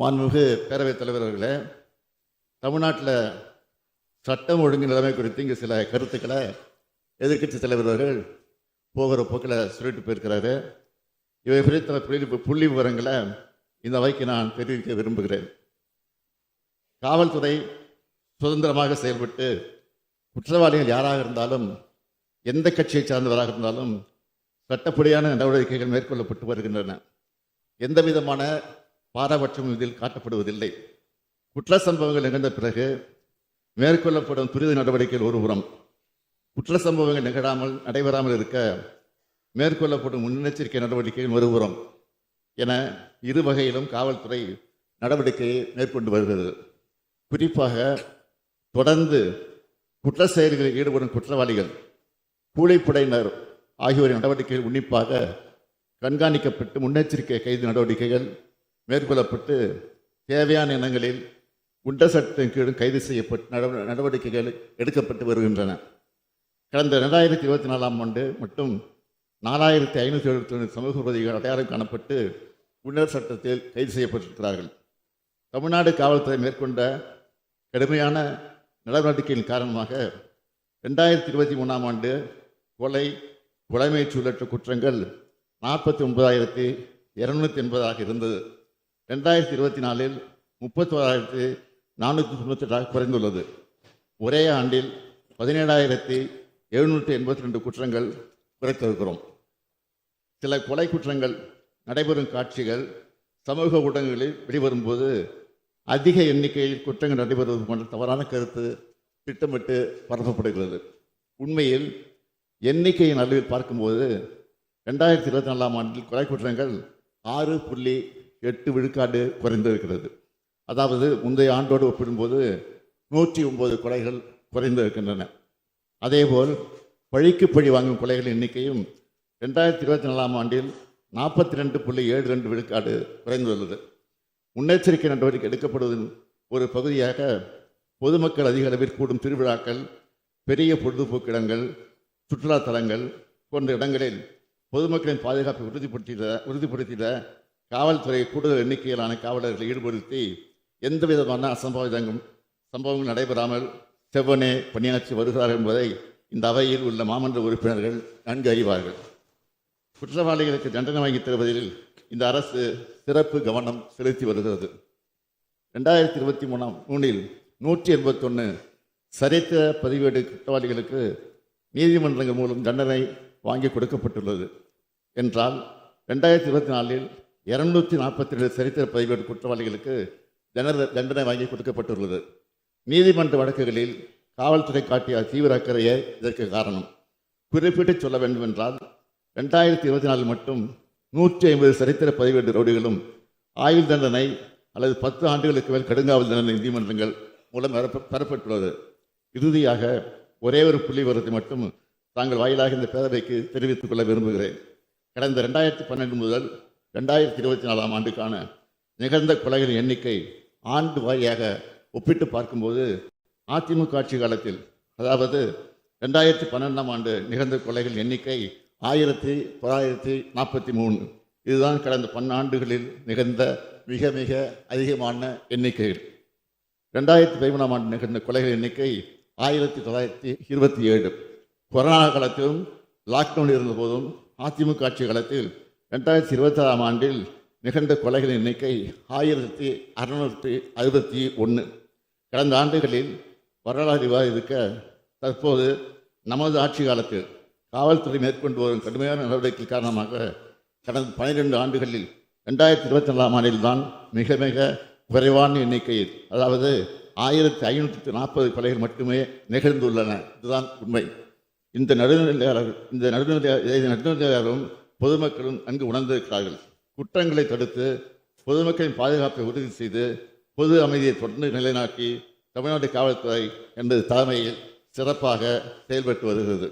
மாண்புமிகு பேரவைத் தலைவர் அவர்களே தமிழ்நாட்டில் சட்டம் ஒழுங்கு நிலைமை குறித்து இங்கே சில கருத்துக்களை எதிர்க்கட்சி தலைவர் அவர்கள் போகிற போக்கில் சொல்லிட்டு போயிருக்கிறாரு. இவை குறித்த புள்ளி புள்ளி விவரங்களை இந்த அவைக்கு நான் தெரிவிக்க விரும்புகிறேன். காவல்துறை சுதந்திரமாக செயல்பட்டு குற்றவாளிகள் யாராக இருந்தாலும் எந்த கட்சியை சார்ந்தவராக இருந்தாலும் சட்டப்படியான நடவடிக்கைகள் மேற்கொள்ளப்பட்டு வருகின்றன. எந்த விதமான பாரபட்சம் இதில் காட்டப்படுவதில்லை. குற்ற சம்பவங்கள் நிகழ்ந்த பிறகு மேற்கொள்ளப்படும் துரித நடவடிக்கைகள் ஒருபுறம் குற்ற சம்பவங்கள் நிகழாமல் நடைபெறாமல் இருக்க மேற்கொள்ளப்படும் முன்னெச்சரிக்கை நடவடிக்கைகள் ஒருபுறம் என இரு வகையிலும் காவல்துறை நடவடிக்கையை மேற்கொண்டு வருகிறது. குறிப்பாக தொடர்ந்து குற்ற செயல்களில் ஈடுபடும் குற்றவாளிகள் கூலிப்படையினர் ஆகியோரின் நடவடிக்கைகள் உன்னிப்பாக கண்காணிக்கப்பட்டு முன்னெச்சரிக்கை கைது நடவடிக்கைகள் மேற்கொள்ளப்பட்டு தேவையான இனங்களில் குண்ட சட்டத்தின் கீழ் கைது செய்யப்பட்டு நடவ- நடவடிக்கைகள் எடுக்கப்பட்டு வருகின்றன. கடந்த ரெண்டாயிரத்தி இருபத்தி நாலாம் ஆண்டு மட்டும் நாலாயிரத்தி ஐநூற்றி எழுபத்தி ஒன்று சமூக பகுதிகள் அடையாளம் காணப்பட்டு குண்டர் சட்டத்தில் கைது செய்யப்பட்டிருக்கிறார்கள். தமிழ்நாடு காவல்துறை மேற்கொண்ட கடுமையான நடவடிக்கையின் காரணமாக ரெண்டாயிரத்தி இருபத்தி மூணாம் ஆண்டு கொலை கொலைமைச் சூழற்ற குற்றங்கள் நாற்பத்தி ஒன்பதாயிரத்தி இரநூத்தி எண்பதாக இருந்தது. ரெண்டாயிரத்தி இருபத்தி நாலில் முப்பத்தோராயிரத்து நானூற்றி தொண்ணூத்தெட்டாக குறைந்துள்ளது. ஒரே ஆண்டில் பதினேழாயிரத்தி எழுநூற்றி எண்பத்தி ரெண்டு குற்றங்கள் குறைத்திருக்கிறோம். சில கொலை குற்றங்கள் நடைபெறும் காட்சிகள் சமூக ஊடகங்களில் வெளிவரும்போது அதிக எண்ணிக்கையில் குற்றங்கள் நடைபெறுவது போன்ற தவறான கருத்து திட்டமிட்டு பரப்பப்படுகிறது. உண்மையில் எண்ணிக்கையின் அளவில் பார்க்கும்போது ரெண்டாயிரத்தி இருபத்தி நாலாம் ஆண்டில் கொலை குற்றங்கள் ஆறு புள்ளி எட்டு விழுக்காடு குறைந்திருக்கிறது அதாவது முந்தைய ஆண்டோடு ஒப்பிடும்போது நூற்றி ஒன்பது கொலைகள் குறைந்திருக்கின்றன அதேபோல் பழிக்கு பழி வாங்கும் கொலைகளின் எண்ணிக்கையும் ரெண்டாயிரத்தி இருபத்தி நாலாம் ஆண்டில் நாற்பத்தி ரெண்டு புள்ளி ஏழு ரெண்டு விழுக்காடு குறைந்துள்ளது முன்னெச்சரிக்கை நடவடிக்கை எடுக்கப்படுவதன் ஒரு பகுதியாக பொதுமக்கள் அதிக அளவில் கூடும் திருவிழாக்கள் பெரிய பொழுதுபோக்கு இடங்கள் சுற்றுலா தலங்கள் போன்ற இடங்களில் பொதுமக்களின் பாதுகாப்பை உறுதிப்படுத்திட உறுதிப்படுத்திட காவல்துறை கூடுதல் எண்ணிக்கையிலான காவலர்களை ஈடுபடுத்தி எந்த விதமான அசம்பாவிதங்கள் சம்பவங்கள் நடைபெறாமல் செவ்வனே பணியாற்றி வருகிறார்கள் என்பதை இந்த அவையில் உள்ள மாமன்ற உறுப்பினர்கள் நன்கு அறிவார்கள். குற்றவாளிகளுக்கு தண்டனை வாங்கி தருவதில் இந்த அரசு சிறப்பு கவனம் செலுத்தி வருகிறது. ரெண்டாயிரத்தி இருபத்தி மூணாம் மூணில் நூற்றி எண்பத்தொன்று சரித்திர பதிவேடு குற்றவாளிகளுக்கு நீதிமன்றங்கள் மூலம் தண்டனை வாங்கி கொடுக்கப்பட்டுள்ளது. என்றால் ரெண்டாயிரத்தி இருபத்தி நாலில் இருநூத்தி நாற்பத்தி ரெண்டு சரித்திர பதிவேடு குற்றவாளிகளுக்கு தண்டனை தண்டனை வாங்கி கொடுக்கப்பட்டுள்ளது. நீதிமன்ற வழக்குகளில் காவல்துறை காட்டிய தீவிர அக்கறையே இதற்கு காரணம். குறிப்பிட்டு சொல்ல வேண்டுமென்றால் ரெண்டாயிரத்தி இருபத்தி நாலில் மட்டும் நூற்றி ஐம்பது சரித்திர பதிவேடு ரவுடிகளும் ஆயுள் தண்டனை அல்லது பத்து ஆண்டுகளுக்கு மேல் கடுங்காவல் தண்டனை நீதிமன்றங்கள் மூலம் பெறப்ப- பெறப்பட்டுள்ளது. இறுதியாக ஒரே ஒரு புள்ளி விவரத்தை மட்டும் தாங்கள் வாயிலாக இந்த பேரவைக்கு தெரிவித்துக் கொள்ள விரும்புகிறேன். கடந்த ரெண்டாயிரத்தி பன்னெண்டு முதல் ரெண்டாயிரத்தி இருபத்தி நாலாம் ஆண்டுக்கான நிகழ்ந்த கொலைகளின் எண்ணிக்கை ஆண்டு வாரியாக ஒப்பிட்டு பார்க்கும்போது அதிமுக ஆட்சி காலத்தில் அதாவது ரெண்டாயிரத்தி பன்னெண்டாம் ஆண்டு நிகழ்ந்த கொலைகள் எண்ணிக்கை ஆயிரத்தி தொள்ளாயிரத்தி நாற்பத்தி மூணு. இதுதான் கடந்த பன்னாண்டுகளில் நிகழ்ந்த மிக மிக அதிகமான எண்ணிக்கைகள். ரெண்டாயிரத்தி பதிமூணாம் ஆண்டு நிகழ்ந்த கொலைகள் எண்ணிக்கை ஆயிரத்தி தொள்ளாயிரத்தி இருபத்தி ஏழு. கொரோனா காலத்திலும் லாக்டவுன் இருந்தபோதும் அதிமுக ஆட்சி காலத்தில் ரெண்டாயிரத்தி இருபத்தாறாம் ஆண்டில் நிகழ்ந்த கொலைகளின் எண்ணிக்கை ஆயிரத்தி அறுநூற்றி அறுபத்தி ஒன்று கடந்த ஆண்டுகளில் வரலாறு இருக்க தற்போது நமது ஆட்சி காலத்தில் காவல்துறை மேற்கொண்டு வரும் கடுமையான நடவடிக்கை காரணமாக கடந்த பனிரெண்டு ஆண்டுகளில் ரெண்டாயிரத்தி இருபத்தி நாலாம் ஆண்டில் தான் மிக மிக குறைவான எண்ணிக்கையில் அதாவது ஆயிரத்தி ஐநூற்றி நாற்பது கொலைகள் மட்டுமே நிகழ்ந்துள்ளன. இதுதான் உண்மை. இந்த நடுநிலையாளர் இந்த நடுநிலை நடுநிலையாளரும் பொதுமக்களும் நன்கு உணர்ந்திருக்கிறார்கள். குற்றங்களை தடுத்து பொதுமக்களின் பாதுகாப்பை உறுதி செய்து பொது அமைதியை தொடர்ந்து நிலைநாட்டி தமிழ்நாடு காவல்துறை என்பது தலைமையில் சிறப்பாக செயல்பட்டு வருகிறது.